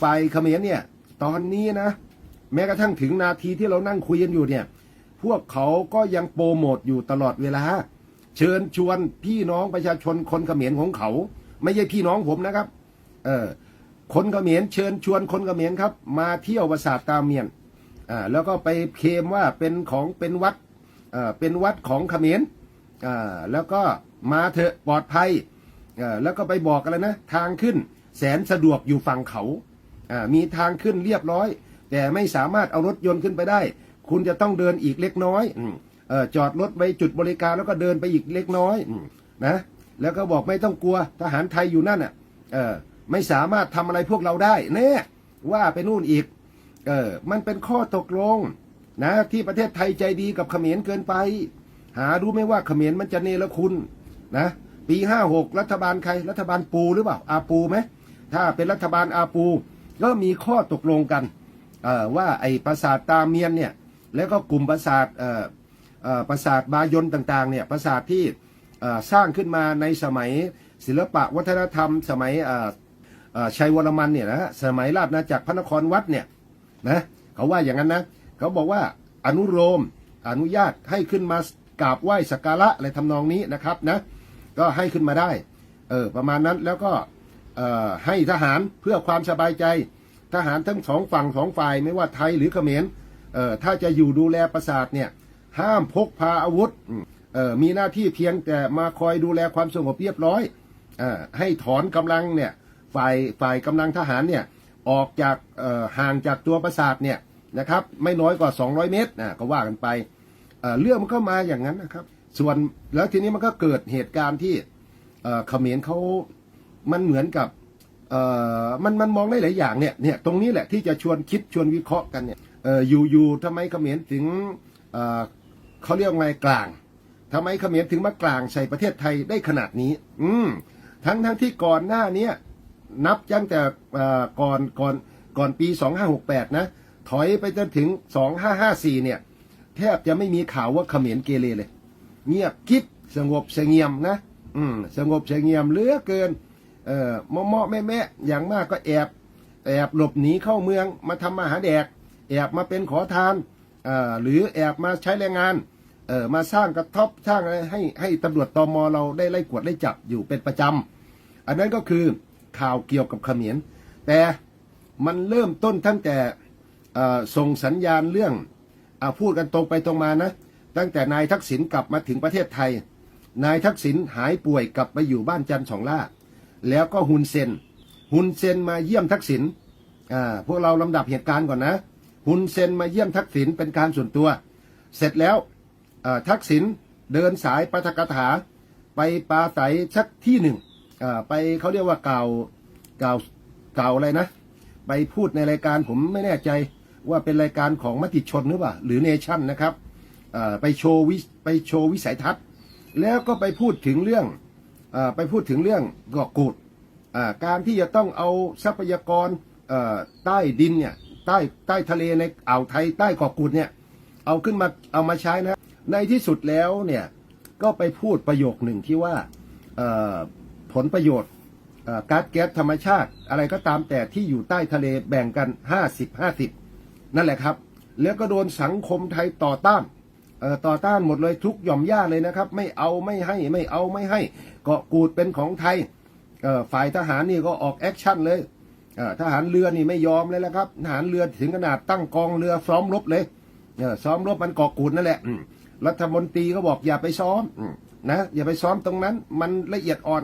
ฝ่ายเขมรเนี่ย ตอนนี้นะ แม้กระทั่งถึงนาทีที่เรานั่งคุยกันอยู่เนี่ย พวกเขาก็ยังโปรโมทอยู่ตลอดเวลา เชิญชวนพี่น้องประชาชนคนเขมรของเขา ไม่ใช่พี่น้องผมนะครับ เออคนเขมรเชิญชวนคนเขมรครับ มาเที่ยวปราสาทตาเมียนอ่าแล้วก็ไปเคมว่าเป็นของเป็นวัดเอ่อเป็นวัดของเขมรอ่าแล้วก็มาเถอะปลอดภัยอ่อแล้วก็ไปบอกกันเลยนะ ทางขึ้น แสนสะดวกอยู่ฝั่งเขาอ่ามีทางขึ้นเรียบร้อย แต่ไม่สามารถเอารถยนต์ขึ้นไปได้ คุณจะต้องเดินอีกเล็กน้อยอืมเออจอดรถไว้จุดบริการแล้วก็เดินไปอีกเล็กน้อยนะแล้วก็บอกไม่ต้องกลัวทหารไทยอยู่นั่นอะเออไม่สามารถทำอะไรพวกเราได้แน่ว่าไปนู่นอีกเออมันเป็นข้อตกลงนะที่ประเทศไทยใจดีกับเขมรเกินไป หารู้ไหมว่าเขมรมันจะเนรคุณนะปีห้าหกรัฐบาลใครรัฐบาลปูหรือเปล่าอาปูไหม ถ้าเป็นรัฐบาลอาปู ก็มีข้อตกลงกันว่าไอ้ปราสาทตาเมียนเนี่ยแล้วก็กลุ่มปราสาทปราสาทบายนต่างๆเนี่ยปราสาทที่สร้างขึ้นมาในสมัยศิลปะวัฒนธรรม สมัยชัยวรมันเนี่ยนะฮะสมัยราชอาจักรพระนครวัดเนี่ยนะเขาว่าอย่างนั้นนะเขาบอกว่าอนุโลมอนุญาตให้ขึ้นมากราบไหว้สักการะอะไรทำนองนี้นะครับนะก็ให้ขึ้นมาได้เออประมาณนั้นแล้วก็ ให้ทหารเพื่อความสบายใจ ทหารทั้งสองฝั่งสองฝ่ายไม่ว่าไทยหรือเขมรถ้าจะอยู่ดูแลปราสาทเนี่ยห้ามพกพาอาวุธมีหน้าที่เพียงแต่มาคอยดูแลความสงบเรียบร้อยอให้ถอนกำลังเนี่ยฝ่ายฝ่ายกำลังทหารเนี่ยออกจากห่างจากตัวปราสาทเนี่ยนะครับไม่น้อยกว่า 200 เมตรนะก็ว่ากันไปเเรื่องมันก็มาอย่างนั้นนะครับ ส่วนแล้วทีนี้มันก็เกิดเหตุการณ์ที่เขมรเขา มันเหมือนกับเอ่อมันมันมองได้หลายอย่างเนี่ยเนี่ยตรงนี้แหละที่จะชวนคิดชวนวิเคราะห์กันเนี่ยเอออยู่อยู่ทำไมเขมรถึงเอ่อเขาเรียกว่าไงกลางทำไมเขมรถึงมากลางใส่ประเทศไทยได้ขนาดนี้ อืมทั้งทั้งที่ก่อนหน้าเนี้ยนับตั้งแต่เอ่อก่อนก่อนก่อนปี 2568 นะ ถอยไปจนถึง 2554 เนี่ย แทบจะไม่มีข่าวว่าเขมรเกเรเลย เงียบกิ๊บสงบเสงี่ยมนะ อืม สงบเสงี่ยมเหลือเกิน เอ่อเมาะเมาะแม่แม่อย่างมากก็แอบแอบหลบหนีเข้าเมืองมาทำมาหาแดก แอบมาเป็นขอทานเอ่อหรือแอบมาใช้แรงงานเอ่อมาสร้างกระทบสร้างอะไรให้ให้ตำรวจตอมอเราได้ไล่กวดไล่จับอยู่เป็นประจำอันนั้นก็คือข่าวเกี่ยวกับเขมรแต่มันเริ่มต้นตั้งแต่เอ่อส่งสัญญาณเรื่องอาพูดกันตรงไปตรงมานะ ตั้งแต่นายทักษิณกลับมาถึงประเทศไทย นายทักษิณหายป่วยกลับไปอยู่บ้านจันทร์สองล่า แล้วก็ฮุนเซนฮุนเซนมาเยี่ยมทักษิณอ่าพวกเราลำดับเหตุการณ์ก่อนนะฮุนเซนมาเยี่ยมทักษิณเป็นการส่วนตัว เสร็จแล้วอ่อทักษิณเดินสายปาฐกถา ไปปาศัยสักที่หนึ่งอ่าไปเขาเรียกว่ากล่าวกล่าวกล่าวอะไรนะ ไปพูดในรายการผมไม่แน่ใจว่าเป็นรายการของมติชนหรือเปล่าหรือเนชั่นนะครับอ่าไปโชว์วิไปโชว์วิสัยทัศน์ แล้วก็ไปพูดถึงเรื่อง ไปพูดถึงเรื่องเกาะกูดการที่จะต้องเอาทรัพยากรใต้ดินเนี่ยใต้ใต้ทะเลในอ่าวไทยใต้เกาะกูดเนี่ยเอาขึ้นมาเอามาใช้นะในที่สุดแล้วเนี่ยก็ไปพูดประโยคหนึ่งที่ว่าผลประโยชน์ก๊าซแก๊สธรรมชาติ อะไรก็ตามแต่ที่อยู่ใต้ทะเลแบ่งกัน 50 50 นั่นแหละครับ แล้วก็โดนสังคมไทยต่อต้านต่อต้านหมดเลยทุกหย่อมย่าเลยนะครับ ไม่เอาไม่ให้ไม่เอาไม่ให้ เกาะกูดเป็นของไทยฝ่ายทหารนี่ก็ออกแอคชั่นเลยทหารเรือนี่ไม่ยอมเลยและครับทหารเรือถึงขนาดตั้งกองเรือซ้อมรบเลยเออซ้อมรบมันเกาะกูดนั่นแหละรัฐมนตรีก็บอกอย่าไปซ้อมนะอย่าไปซ้อมตรงนั้นมันละเอียดอ่อน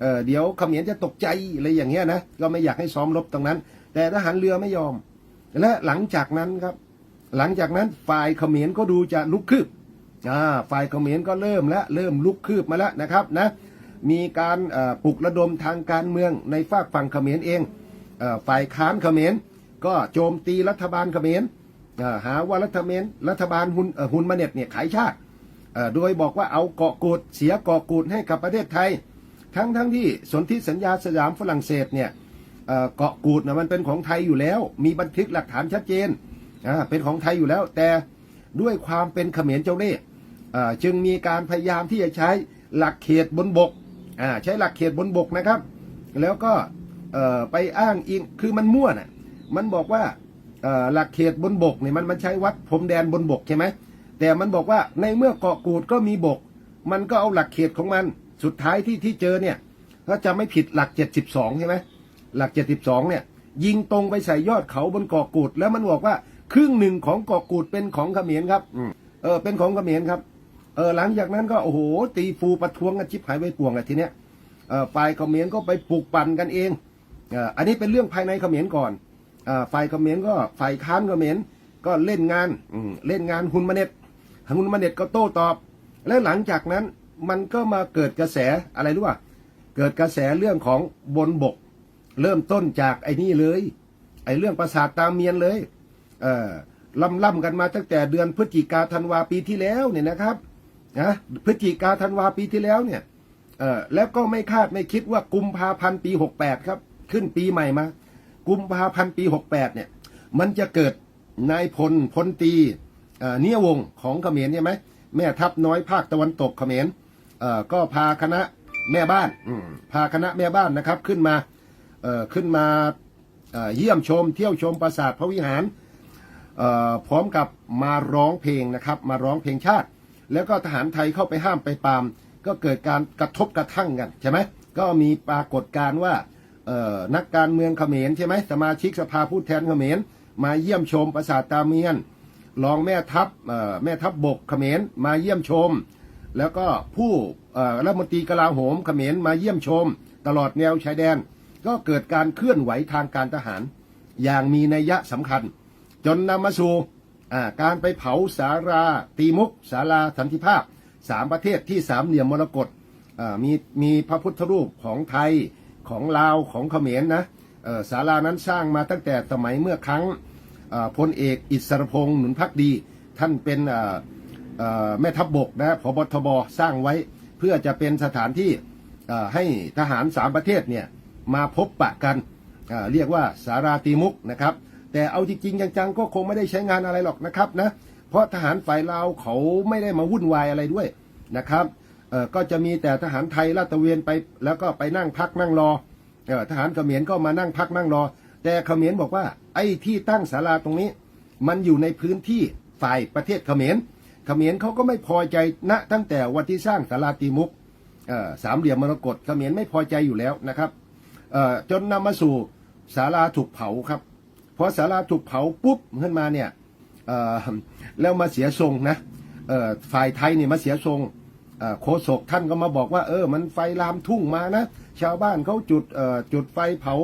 เออเดี๋ยวเขมรจะตกใจอะไรอย่างเงี้ยนะก็ไม่อยากให้ซ้อมรบตรงนั้น แต่ทหารเรือไม่ยอม และหลังจากนั้นครับ หลังจากนั้นฝ่ายเขมรก็ดูจะลุกคืบฝ่ายเขมรก็เริ่มแล้วเริ่มลุกคืบมาแล้วนะครับนะ มีการปลุกระดมทางการเมืองในฝากฝั่งเขมรเองฝ่ายค้านเขมรก็โจมตีรัฐบาลเขมรหาว่ารัฐเมนรัฐบาลหุนเอ่อหุนมาเน็ตเนี่ยขายชาติโดยบอกว่าเอาเกาะกูดเสียเกาะกูดให้กับประเทศไทย ทั้งทั้งที่สนธิสัญญาสยามฝรั่งเศสเนี่ยเกาะกูดนะมันเป็นของไทยอยู่แล้ว มีบันทึกหลักฐานชัดเจนเป็นของไทยอยู่แล้ว แต่ด้วยความเป็นเขมรเจ้าเล่ห์จึงมีการพยายามที่จะใช้หลักเขตบนบก อ่าใช้หลักเขตบนบกนะครับ แล้วก็ไปอ้างอิงคือมันมั่วน่ะมันบอกว่าหลักเขตบนบกเนี่ยมันมันใช้วัดพรมแดนบนบกใช่ไหมแต่มันบอกว่าในเมื่อเกาะกูดก็มีบก มันก็เอาหลักเขตของมันสุดท้ายที่ที่เจอเนี่ยถ้าจะไม่ผิดหลัก 72 ใช่ไหมหลัก 72 เนี่ย ยิงตรงไปใส่ยอดเขาบนเกาะกูด แล้วมันบอกว่าครึ่งหนึ่งของเกาะกูดเป็นของเขมรครับอเออเป็นของเขมรครับ เออหลังจากนั้นก็โอ้โหตีฟูประท้วงกันชิบหายไปป่วงอะทีเนี้ยฝ่ายเขมรก็ไปปลุกปั่นกันเองเอออันนี้เป็นเรื่องภายในเขมรก่อนฝ่ายเขมรก็ฝ่ายค้านเขมรก็เล่นงานเล่นงานฮุนมาเน็ตฮุนมาเน็ตก็โต้ตอบ แล้วหลังจากนั้นมันก็มาเกิดกระแสอะไรรู้ป่ะเกิดกระแสเรื่องของบนบก เริ่มต้นจากไอ้นี่เลย ไอ้เรื่องประสาทตามเมียนเลยเออล่ำล่ำกันมาตั้งแต่เดือนพฤศจิกาธันวาปีที่แล้วเนี่ยนะครับ นะพฤศจิกาธันวาปีที่แล้วเนี่ยเออแล้วก็ไม่คาดไม่คิดว่ากุมภาพันธ์ปี68ครับ ขึ้นปีใหม่มา กุมภาพันธ์ปี68เนี่ย มันจะเกิดนายพลพลตีเนี่ยวงของเขมรใช่ไหมแม่ทัพน้อยภาคตะวันตกเขมรเออก็พาคณะแม่บ้านอืพาคณะแม่บ้านนะครับขึ้นมาเออขึ้นมาเยี่ยมชม เที่ยวชมปราสาทพระวิหารพร้อมกับมาร้องเพลงนะครับ มาร้องเพลงชาติ แล้วก็ทหารไทยเข้าไปห้ามไปปาม ก็เกิดการกระทบกระทั่งกันใช่ไหมก็มีปรากฏการ์ว่านักการเมืองเขมรใช่ไหมสมาชิกสภาผู้แทนเขมรมาเยี่ยมชมปราสาทตาเมียนรองแม่ทัพแม่ทัพบบกเขมรมาเยี่ยมชม แล้วก็ผู้รัฐมนตรีกลาโหมเขมรมาเยี่ยมชม ตลอดแนวชายแดน ก็เกิดการเคลื่อนไหวทางการทหาร อย่างมีนัยยะสำคัญ จนนำมาสู่ การไปเผาสาราตีมุกสาราสันติภาพสามประเทศที่สามเหลี่ยมมรกตมีมีพระพุทธรูปของไทยของลาวของเขมรนะเอ่อศาลานั้นสร้างมาตั้งแต่สมัยเมื่อครั้งพลเอกอิสรพงษ์หนุนพักดี ท่านเป็นแม่ทัพบบกนะพบทบสร้างไว้เพื่อจะเป็นสถานที่ให้ทหารสามประเทศเนี่ยมาพบปะกันเรียกว่าสาราตีมุกนะครับ แต่เอาจริงๆจังๆก็คงไม่ได้ใช้งานอะไรหรอกนะครับนะเพราะทหารฝ่ายลาวเขาไม่ได้มาวุ่นวายอะไรด้วยนะครับเออก็จะมีแต่ทหารไทยลาดตระเวนไป แล้วก็ไปนั่งพักนั่งรอเออทหารเขมรก็มานั่งพักนั่งรอ แต่เขมรบอกว่าไอ้ที่ตั้งศาลาตรงนี้ มันอยู่ในพื้นที่ฝ่ายประเทศเขมรเขมรเขาก็ไม่พอใจณตั้งแต่วันที่สร้างศาลาตีมุกเออสามเหลี่ยมมรกตเขมรไม่พอใจอยู่แล้วนะครับเออจนนำมาสู่ศาลาถูกเผาครับ พอศาลาถูกเผาปุ๊บขึ้นมาเนี่ยแล้วมาเสียทรงนะฝ่ายไทยเนี่ยมาเสียทรงโคศกท่านก็มาบอกว่า เออ มันไฟลามทุ่งมานะ ชาวบ้านเขาจุดจุดไฟเผา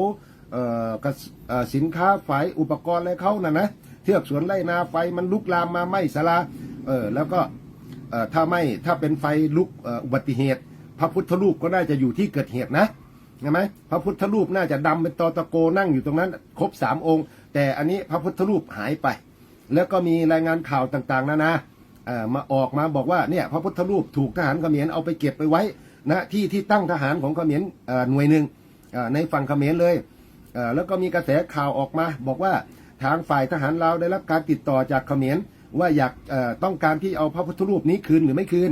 สินค้าฝ่ายอุปกรณ์อะไรเขาน่ะนะเทือกสวนไรนาไฟมันลุกลามมาไหม้ศาลาเออแล้วก็ถ้าไม่ถ้าเป็นไฟลุกอุบัติเหตุ พระพุทธรูปก็น่าจะอยู่ที่เกิดเหตุนะใช่ไหมพระพุทธรูปน่าจะดำเป็นตอตะโกนั่งอยู่ตรงนั้น ครบสามองค์ แต่อันนี้พระพุทธรูปหายไป แล้วก็มีรายงานข่าวต่างๆนานามาออกมาบอกว่าเนี่ยพระพุทธรูปถูกทหารเขมรเอาไปเก็บไปไว้นะที่ที่ตั้งทหารของเขมรหน่วยหนึ่งในฝั่งเขมรเลยแล้วก็มีกระแสข่าวออกมา บอกว่าทางฝ่ายทหารลาได้รับการติดต่อจากเขมรว่าอยากต้องการที่เอาพระพุทธรูปนี้คืนหรือไม่คืน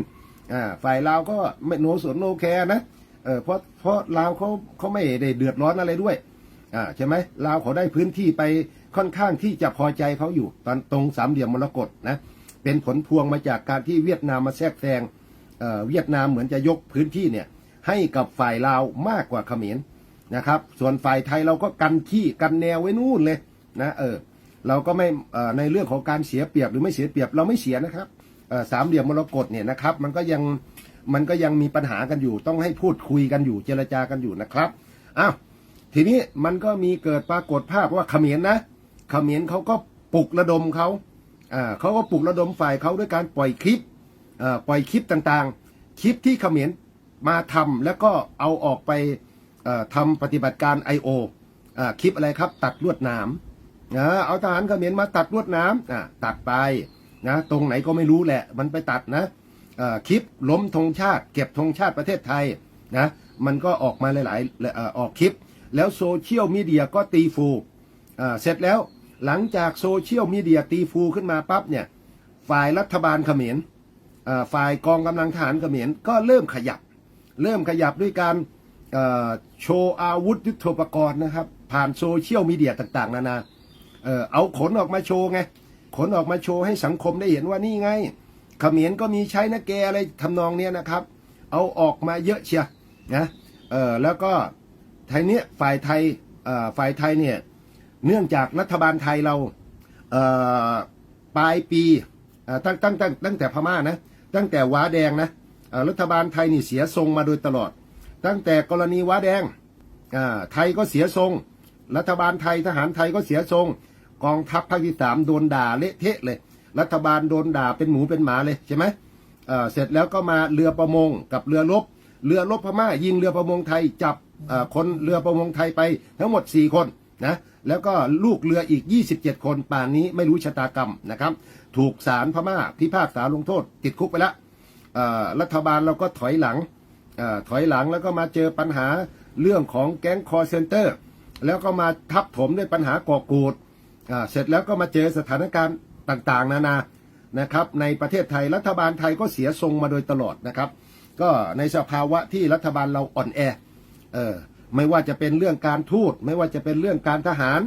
ฝ่ายลาวก็ไม่โนสนโนแคร์นะเออเพราะเพราะลาวเขาเขาไม่ได้เดือดร้อนอะไรด้วย อ่าใช่ไหมลาวเขาได้พื้นที่ไปค่อนข้างที่จะพอใจเขาอยู่ ตอนตรงสามเหลี่ยมมรกตนะเป็นผลพวงมาจากการที่เวียดนามมาแทรกแซงเอ่อเวียดนามเหมือนจะยกพื้นที่เนี่ยให้กับฝ่ายลาวมากกว่าเขมรนะครับ ส่วนฝ่ายไทยเราก็กันขี้กันแนวไว้นู่นเลยนะเออเราก็ไม่เอ่อในเรื่องของการเสียเปรียบหรือไม่เสียเปรียบเราไม่เสียนะครับเอ่อสามเหลี่ยมมรกตเนี่ยนะครับ มันก็ยังมันก็ยังมีปัญหากันอยู่ ต้องให้พูดคุยกันอยู่เจรจากันอยู่นะครับอ้าว ทีนี้มันก็มีเกิดปรากฏภาพว่าเขมรนะเขมรเขาก็ปลุกระดมเขาอ่าเขาก็ปลุกระดมฝ่ายเขาด้วยการปล่อยคลิปอ่อปล่อยคลิปต่างๆ คลิปที่เขมรมาทำแล้วก็เอาออกไปเอ่อทำปฏิบัติการ I.O. อ่าคลิปอะไรครับ ตัดลวดหนามนะเอาทหารเขมรมาตัดลวดน้ำตัดไปนะตรงไหนก็ไม่รู้แหละ มันไปตัดนะคลิปล้มธงชาติ เก็บธงชาติประเทศไทยนะมันก็ออกมาหลายๆออกคลิป แล้วโซเชียลมีเดียก็ตีฟูเสร็จแล้วหลังจากโซเชียลมีเดียตีฟูขึ้นมาปั๊บเนี่ยฝ่ายรัฐบาลเขมรฝ่ายกองกำลังทหารเขมรก็เริ่มขยับ เริ่มขยับด้วยการโชว์อาวุธยุทโธปกรณ์นะครับ ผ่านโซเชียลมีเดียต่าง ๆ นานาเอาขนออกมาโชว์ไง ขนออกมาโชว์ให้สังคมได้เห็นว่านี่ไงเขมรก็มีใช้นะแกอะไรทำนองเนี้ยนะครับ เอาออกมาเยอะเชียนะเออแล้วก็ ไทยเนี้ยฝ่ายไทยฝ่ายไทยเนี่ยเนื่องจากรัฐบาลไทยเราเปลายปีตั้งตั้งตั้งตั้งแต่พม่านะตั้งแต่ว้าแดงนะรัฐบาลไทยนี่เสียทรงมาโดยตลอด ตั้งแต่กรณีว้าแดงไทยก็เสียทรง รัฐบาลไทยทหารไทยก็เสียทรง กองทัพภาคที่สามโดนด่าเละเทะเลย รัฐบาลโดนด่าเป็นหมูเป็นหมาเลยใช่ไหมเสร็จแล้วก็มาเรือประมงกับเรือรบเรือรบพม่ายิงเรือประมงไทยจับ คนเรือประมงไทยไปทั้งหมด 4 คนนะแล้วก็ลูกเรืออีก 27 คนป่านนี้ไม่รู้ชะตากรรมนะครับ ถูกศาลพม่าพิพากษาลงโทษ ติดคุกไปแล้วรัฐบาลเราก็ถอยหลังอถอยหลังแล้วก็มาเจอปัญหาเรื่องของแก๊งคอร์เซนเตอร์ แล้วก็มาทับถมด้วยปัญหาก่อกูดเสร็จแล้วก็มาเจอสถานการณ์ต่างๆ นานานะครับ ในประเทศไทยรัฐบาลไทยก็เสียทรงมาโดยตลอดนะครับ ก็ในสภาวะที่รัฐบาลเราอ่อนแอ เออไม่ว่าจะเป็นเรื่องการทูต ไม่ว่าจะเป็นเรื่องการทหาร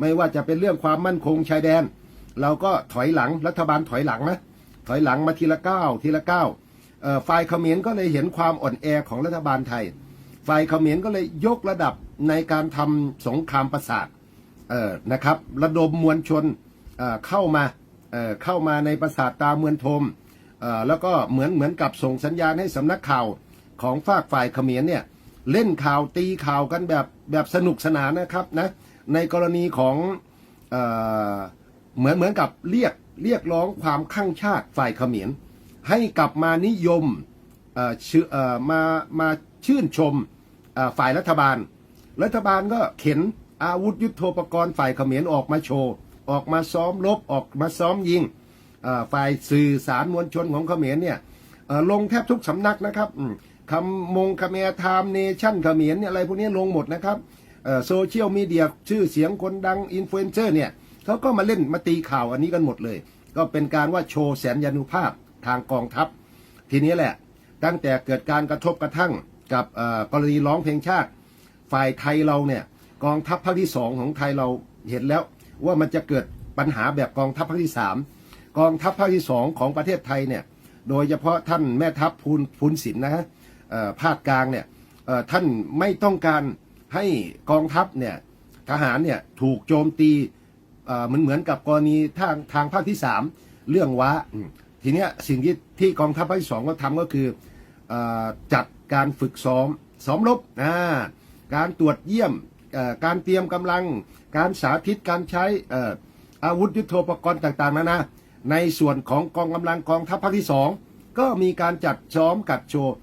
ไม่ว่าจะเป็นเรื่องความมั่นคงชายแดน เราก็ถอยหลังรัฐบาลถอยหลังนะถอยหลังมาทีละก้าวทีละก้าวฝ่ายเขมรก็เลยเห็นความอ่อนแอของรัฐบาลไทย ฝ่ายเขมรก็เลยยกระดับในการทำสงครามประสาทนะครับ ระดมมวลชนเเข้ามาเเข้ามาในประสาทตาเมืองทมแล้วก็เหมือนเหมือนกับส่งสัญญาณให้สำนักข่าวของฝากฝ่ายเขมรเนี่ย เล่นข่าวตีข่าวกันแบบแบบสนุกสนานนะครับนะในกรณีของเออเหมือนเหมือนกับเรียกเรียกร้องความข้างชาติฝ่ายเขมรให้กลับมานิยมชื่อมามาชื่นชมฝ่ายรัฐบาล รัฐบาลก็เข็นอาวุธยุโทโธปกรณ์ฝ่ายเขมรออกมาโชว์ ออกมาซ้อมรบออกมาซ้อมยิงฝ่ายสื่อสารมวลชนของเขมรเนี่ยลงแทบทุกสำนักนะครับ คำมงคเมรไทม์เนชั่นเขมรเนี่ยอะไรพวกนี้ลงหมดนะครับโซเชียลมีเดียชื่อเสียงคนดังอินฟลูเอนเซอร์เนี่ยเขาก็มาเล่นมาตีข่าวอันนี้กันหมดเลย ก็เป็นการว่าโชว์แสนยานุภาพทางกองทัพ ทีนี้แหละตั้งแต่เกิดการกระทบกระทั่งกับกรณีร้องเพลงชาติ ฝ่ายไทยเราเนี่ยกองทัพภาคที่สองของไทยเราเห็นแล้วว่ามันจะเกิดปัญหาแบบกองทัพภาคที่สามกองทัพภาคที่สองของประเทศไทยเนี่ยโดยเฉพาะท่านแม่ทัพพูนพูนศิลป์นะฮะ ภาคกลางเนี่ยท่านไม่ต้องการให้กองทัพเนี่ยทหารเนี่ยถูกโจมตีเหมือนเหมือนกับกรณีทางทางภาคที่สามเรื่องว้าอืมทีเนี้ยสิ่งที่ที่กองทัพภาคที่สองก็ทำก็คืออจัดการฝึกซ้อมซ้อมรบการตรวจเยี่ยมการเตรียมกำลัง การสาธิตการใช้เอ่ออาวุธยุโทโธปกรณ์ต่างๆนานาในส่วนของกองกำลังกองทัพภาคที่สองก็มีการจัดซ้อมกัดโชว์